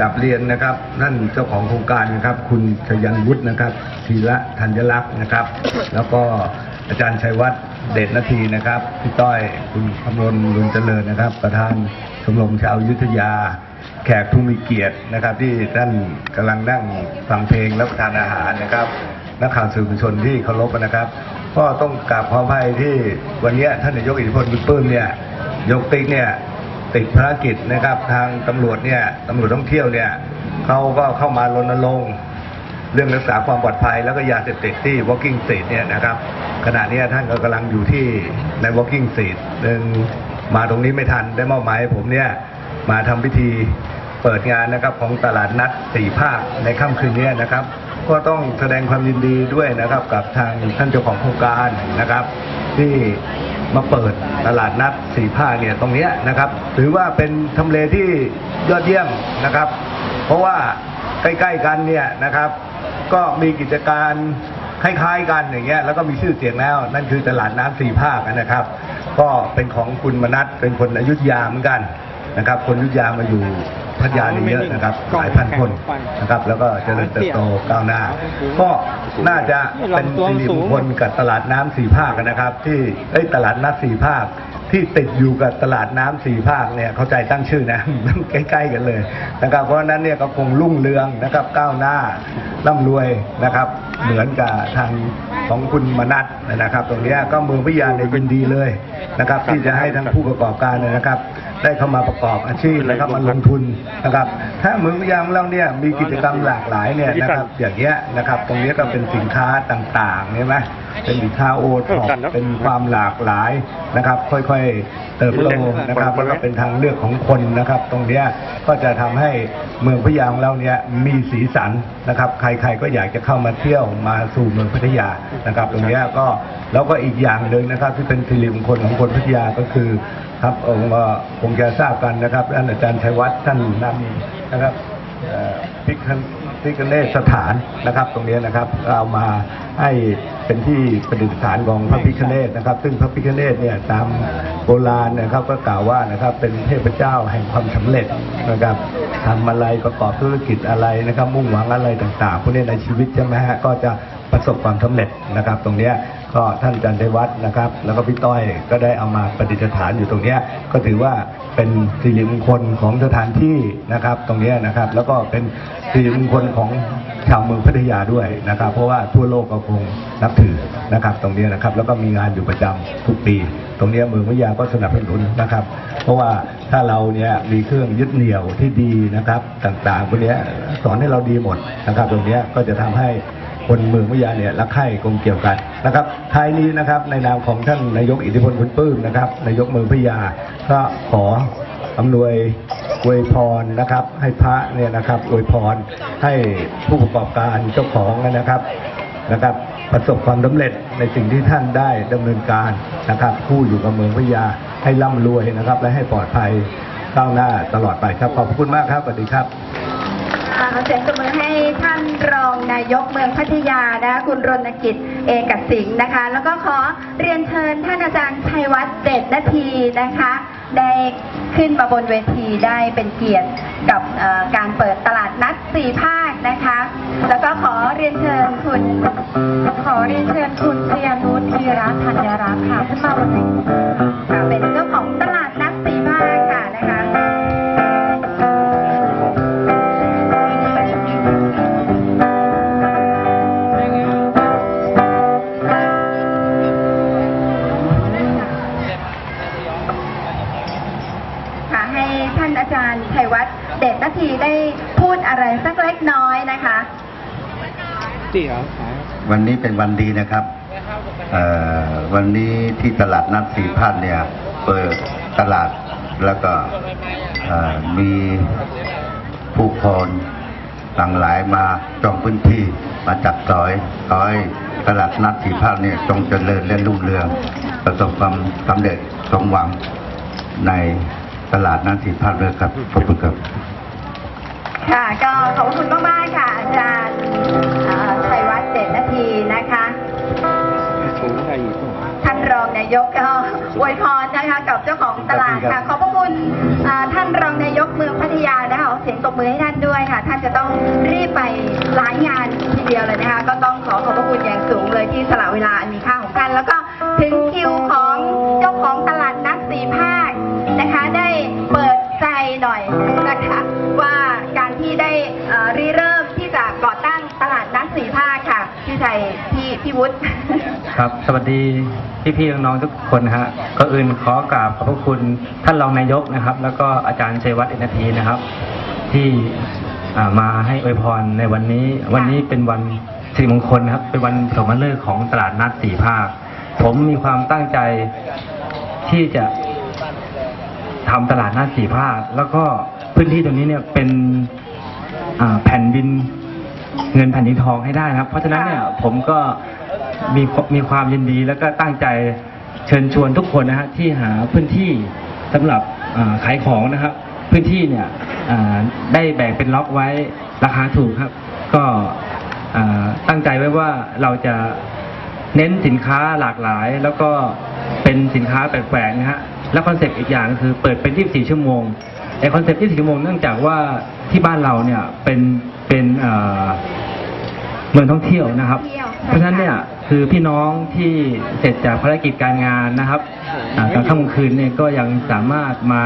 กับเรียนนะครับนั่นเจ้าของโครงการนะครับ คุณชยันวุฒินะครับธีระธัญลักษณ์นะครับ แล้วก็อาจารย์ชัยวัฒน์เดชนาทีนะครับพี่ต้อยคุณคำรณลุนเจริญนะครับ ประธานชมรมชาวยุทธยา แขกผู้มีเกียรตินะครับ ที่ท่านกำลังนั่งฟังเพลงรับประทานอาหารนะครับนักข่าวสื่อมวลชนที่เคารพนะครับ ก็ต้องกราบขออภัยที่วันนี้ท่านนายกอิทธิพลบุญปื้มเนี่ยยกติ๊กเนี่ย ติดภารกิจนะครับ ทางตำรวจเนี่ยตำรวจท่องเที่ยวเนี่ยเขาก็เข้ามารณรงค์เรื่องรักษาความปลอดภัยแล้วก็ยาเสพติดที่ Walking Street เนี่ยนะครับ ขณะนี้ท่านก็กำลังอยู่ที่ใน Walking Street หนึ่งมาตรงนี้ไม่ทันได้มอบหมายผมเนี่ยมาทำพิธีเปิดงานนะครับของตลาดนัดสี่ภาคในค่ำคืนนี้นะครับ ก็ต้องแสดงความยินดีด้วยนะครับกับทางท่านเจ้าของโครงการนะครับ ที่ มาเปิดตลาดนัดสี่ภาคเนี่ยตรงนี้นะครับ ถือว่าเป็นทำเลที่ยอดเยี่ยมนะครับ เพราะว่าใกล้ๆกันเนี่ยนะครับ ก็มีกิจการคล้ายๆกันอย่างเงี้ยแล้วก็มีชื่อเสียงแล้ว นั่นคือตลาดน้ำสี่ภาคนะครับ ก็เป็นของคุณมนัทเป็นคนอยุธยาเหมือนกัน นะครับ คนอยุธยามาอยู่พัทยานี่เยอะนะครับหลายพันคนนะครับ แล้วก็เจริญเติบโตก้าวหน้า ก็น่าจะเป็นสิริมงคลกับตลาดน้ำสี่ภาคนะครับ ที่เอ้ยตลาดนัดสี่ภาคที่ติดอยู่กับตลาดน้ำสี่ภาคเนี่ยเข้าใจตั้งชื่อนะใกล้ๆกันเลยนะครับเพราะฉะนั้นเนี่ยก็คงรุ่งเรืองนะครับก้าวหน้าร่ำรวยนะครับ เหมือนกับทางของคุณมนัทนะครับ ตรงเนี้ยก็เมืองพิยาในยยินดีเลยนะครับ ที่จะให้ทั้งผู้ประกอบการเนยนะครับ ได้เข้ามาประกอบอาชีพนะครับมาลงทุนนะครับ ถ้าเมืองพิยาของเราเนี่ยมีกิจกรรมหลากหลายเนี่ยนะครับอย่างเงี้ยนะครับ ตรงเนี้ยก็เป็นสินค้าต่างๆใช่ไหมเป็นสินค้าโอท็อปเป็นความหลากหลายนะครับ ค่อยๆเติบโตนะครับแล้วก็เป็นทางเลือกของคนนะครับ ตรงเนี้ยก็จะทำให้เมืองพัทยาของเราเนี่ยมีสีสันนะครับ ใครๆก็อยากจะเข้ามาเที่ยวมาสู่เมืองพัทยานะครับ ตรงเนี้ยก็แล้วก็อีกอย่างหนึ่งนะครับ ที่เป็นสิริมงคลของคนพัทยาก็คือ ครับองค์ก็คงจะทราบกันนะครับท่านอาจารย์ชัยวัฒน์ท่านนำนะครับพิคพิคเนศสถานนะครับ ตรงนี้นะครับเอามาให้เป็นที่ประดิษฐานของพระพิคเนศนะครับ ซึ่งพระพิคเนศเนี่ยตามโบราณนะครับก็กล่าวว่านะครับเป็นเทพเจ้าแห่งความสำเร็จนะครับทำอะไรประกอบธุรกิจอะไรนะครับ มุ่งหวังอะไรต่างๆพวกนี้ในชีวิตใช่ไหมฮะก็จะประสบความสำเร็จนะครับ ตรงเนี้ย ก็ท่านอาจันทวัฒน์นะครับ แล้วก็พี่ต้อยก็ได้เอามาประดิษฐานอยู่ตรงนี้ก็ถือว่าเป็นสิริมงคลของสถานที่นะครับ ตรงนี้นะครับ แล้วก็เป็นสิริมงคลของชาวเมืองพัทยาด้วยนะครับ เพราะว่าทั่วโลกก็คงนับถือนะครับ ตรงนี้นะครับ แล้วก็มีงานอยู่ประจำทุกปี ตรงนี้เมืองพัทยาก็สนับสนุนนะครับ เพราะว่าถ้าเราเนี่ยมีเครื่องยึดเหนี่ยวที่ดีนะครับ ต่างๆพวกนี้สอนให้เราดีหมดนะครับ ตรงนี้ก็จะทำให้ คนเมืองวิทยาเนี่ยรักใคร่กลมเกี่ยวกันนะครับท้ายนี้นะครับในนามของท่านนายกอิทธิพลคุณปื้มนะครับนายกเมืองพิทยาก็ขออำนวยอวยพรนะครับ ให้พระเนี่ยนะครับอวยพรให้ผู้ประกอบการเจ้าของนะครับนะครับประสบความสำเร็จในสิ่งที่ท่านได้ดำเนินการนะครับคู่อยู่กับเมืองพิทยาให้ร่ำรวยนะครับ และให้ปลอดภัยก้าวหน้าตลอดไปครับขอบคุณมากครับสวัสดีครับขอเสียงตบมือให้ายกเมืองพัทยานะคะคุณรณกิจเอกสิงห์นะคะ แล้วก็ขอเรียนเชิญท่านอาจารย์ชัยวัฒน์เดชนาทีนะคะ ได้ขึ้นมาบนเวทีได้เป็นเกียรติกับการเปิดตลาดนัดสี่ภาคนะคะ แล้วก็ขอเรียนเชิญคุณ ขอเรียนเชิญคุณชยานุชธีรัตน์ธัญรัตน์ค่ะขึ้นมาบนเวทีค่ะเป็น ที่เหรอขายวันนี้เป็นวันดีนะครับเอ่อวันนี้ที่ตลาดนัดสี่พันเนี่ย เปิดตลาดแล้วก็เอ่อมีผู้คนหลั่งไหลมาจองพื้นที่มาจับจอยขอให้ตลาดนัดสี่พันเนี่ยจงเจริญและรุ่งเรือง ประสบความสำเร็จสมหวังในตลาดนัดสี่พันเลยครับขอบคุณครับค่ะก็ขอบคุณมากๆค่ะอาจารย์าทีนะคะสูงได้อีกท่านรองนายายกก็อวยพรนะคะกับเจ้าของตลาดค่ะ ขอบพระคุณอ่าท่านรองนายกเมืองพัทยานะคะขอเสียงตบมือให้ท่านด้วยค่ะ ท่านจะต้องรีบไปหลายงานทีเดียวเลยนะคะ ก็ต้องขอขอบพระคุณอย่างสูงเลยที่สละเวลาอันมีค่าของท่านแล้วก็ คค่ะพี่ชัยพี่พี่วุฒิครับ สวัสดีพี่พี่ๆน้องๆทุกคนฮะก็อื่นขอกราบขอบพระคุณท่านรองนายกนะครับ แล้วก็อาจารย์ชัยวัฒน์อกนทีนะครับ ที่มาให้อวยพรในวันนี้ วันนี้เป็นวันสิริมงคลนะครับ เป็นวันปฐมฤกษ์ของตลาดนัดสี่ภาค ผมมีความตั้งใจที่จะทำตลาดนัดสี่ภาค แล้วก็พื้นที่ตรงนี้เนี่ยเป็นแผ่นดิน เงินแผ่นดินทองให้ได้นะครับ เพราะฉะนั้นเนี่ยผมก็มีมีความยินดีแล้วก็ตั้งใจเชิญชวนทุกคนนะฮะที่หาพื้นที่สำหรับอ่าขายของนะครับ พื้นที่เนี่ยอ่าได้แบ่งเป็นล็อกไว้ราคาถูกครับ ก็อ่าตั้งใจไว้ว่าเราจะเน้นสินค้าหลากหลาย แล้วก็เป็นสินค้าแปลกๆนะฮะแล้วคอนเซ็ปต์อีกอย่างก็คือเปิดเป็น 24 ชั่วโมง ไอคอนเซ็ปต์24ชั่วโมงเนื่องจากว่าที่บ้านเราเนี่ยเป็นเป็นเอ่อเมืองท่องเที่ยวนะครับเที่ยวเพราะฉะนั้นเนี่ยคือพี่น้องที่เสร็จจากภารกิจการงานนะครับอ่ากลางค่ำกลางคืนเนี่ยก็ยังสามารถมา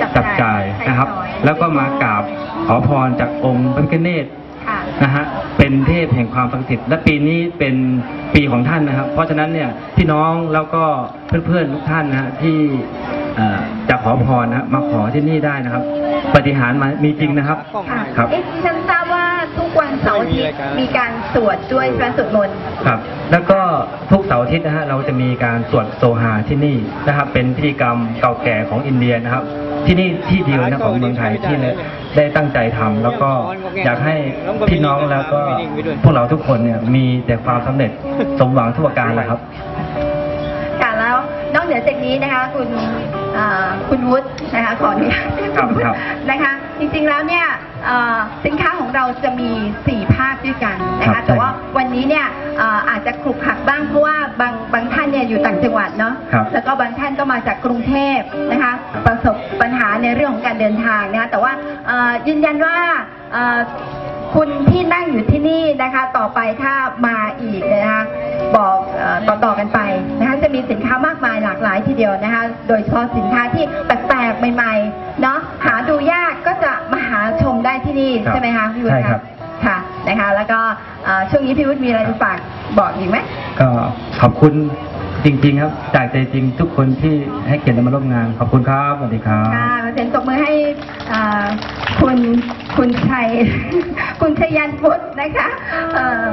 จัจับบจ่าจ่ายยนะครับใช้สอยแล้วก็มากราบขอพรจากองค์พระพิฆเนศค่ะนะฮะเป็นเทพแห่งความศักดิ์สิทธิ์และปีนี้เป็นปีของท่านนะครับ เพราะฉะนั้นเนี่ยพี่น้องแล้วก็เพื่อนๆทุกท่านนะฮะที่เอ่อ จะขอพรนะฮะมาขอที่นี่ได้นะครับ ปฏิหารย์มามีจริงนะครับค่ะครับเอ๊ะดิฉันทราบว่าทุกวันเสาร์อาทิตย์มีการสวดด้วยพระสวดมนต์ครับ แล้วก็ทุกเสาร์อาทิตย์นะฮะเราจะมีการสวดโซฮาที่นี่นะครับ เป็นพิธีกรรมเก่าแก่ของอินเดียนะครับ ที่นี่ที่เดียวนะของเมืองไทยที่ได้ตั้งใจทำแล้วก็อยากให้พี่น้องแล้วก็พวกเราทุกคนเนี่ยมีแต่ความสำเร็จสมหวังทุกประการเลยครับค่ะแล้วนอกเหนือจากนี้นะคะคุณอ่า คุณวุฒินะคะขออนุญาตครับครับนะคะจริงๆแล้วเนี่ยเอ่อสินค้าของเราจะมี 4 ภาคด้วยกันนะครัคะบแต่ว่าใช่วันนี้เนี่ยเอ่ออาจจะขลุกขลักบ้างเพราะว่าบางบางท่านเนี่ยอยู่ต่างจังหวัดเนาะครับแล้วก็บางท่านก็มาจากกรุงเทพนะคะประสบปัญหาในเรื่องของการเดินทางนะคะแต่ว่าเอ่อยืนยันว่าเอ่อคุณที่นั่งอยู่ที่นี่นะคะต่อไปถ้ามาอีกนะคะบอกเอ่อต่อๆกันไปนะคะจะมีสินค้ามากมายหลากหลายทีเดียวนะคะ โดยเฉพาะสินค้าที่แปลกๆใหม่ๆเนาะหาดูยากก็จะมาหาชมได้ที่นี่ครับใช่ไหมคะพี่วุฒิใช่ครับ ค่ะนะคะ แล้วก็เอ่อช่วงนี้พี่วุฒิมีอะไรจะฝากบอกอีกไหม ก็ขอบคุณจริงๆครับ จากใจจริงทุกคนที่ให้เกียรติมาร่วมงาน ขอบคุณครับสวัสดีครับ ค่ะขอเสียงตบมือให้อ่าคุณคุณชัย คุณชยันพุทธนะคะเอ่อ